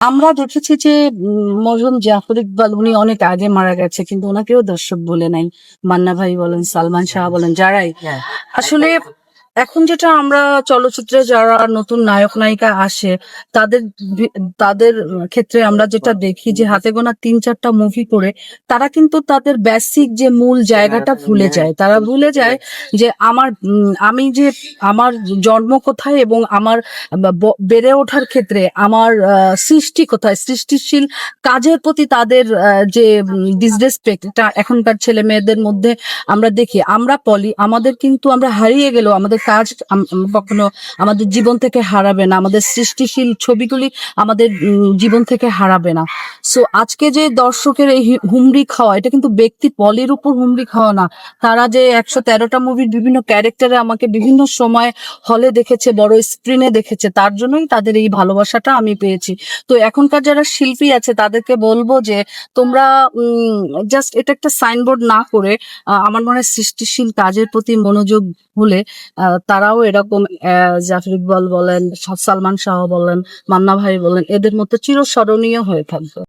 আমরা দেখেছি যে উম, মরহুম জাফর ইকবাল উনি অনেক আগে মারা গেছে কিন্তু ওনাকেও দর্শক বলে নাই। মান্না ভাই বলেন সালমান শাহ বলেন যারাই। আসলে এখন যেটা আমরা চলচ্চিত্রে যারা নতুন নায়ক নায়িকা আসে তাদের তাদের ক্ষেত্রে আমরা যেটা দেখি যে হাতে গোনা তিন চারটা মুভি করে তারা কিন্তু তাদের বেসিক যে মূল জায়গাটা ভুলে যায়। তারা ভুলে যায় যে আমার আমি যে আমার জন্ম কোথায় এবং আমার বেড়ে ওঠার ক্ষেত্রে আমার সৃষ্টি কোথায় সৃষ্টিশীল কাজের প্রতি তাদের যে ডিসরেসপেক্ট এটা এখনকার ছেলে মেয়েদের মধ্যে আমরা দেখি। আমরা পলি আমাদের কিন্তু আমরা হারিয়ে গেলেও আমাদের কাজ কখনো আমাদের জীবন থেকে হারাবে না। আমাদের সৃষ্টিশীল ছবিগুলি আমাদের জীবন থেকে হারাবে না। সো আজকে যে দর্শকের এই হুমড়ি খাওয়া, এটা কিন্তু ব্যক্তি পলির উপর হুমড়ি খাওয়া না। তারা যে একশো তেরোটা মুভির বিভিন্ন ক্যারেক্টারে আমাকে বিভিন্ন সময় হলে দেখেছে, বড় স্ক্রিনে দেখেছে, তার জন্যই তাদের এই ভালোবাসাটা আমি পেয়েছি। তো এখনকার যারা শিল্পী আছে, তাদেরকে বলব যে, তোমরা জাস্ট এটা একটা সাইনবোর্ড না করে আমার মনে হয় সৃষ্টিশীল কাজের প্রতি মনোযোগ হলে তারাও এরকম জাফর ইকবাল বলেন, সালমান শাহ বলেন, মান্না ভাই বলেন, এদের মতো চিরস্মরণীয় হয়ে থাকবে।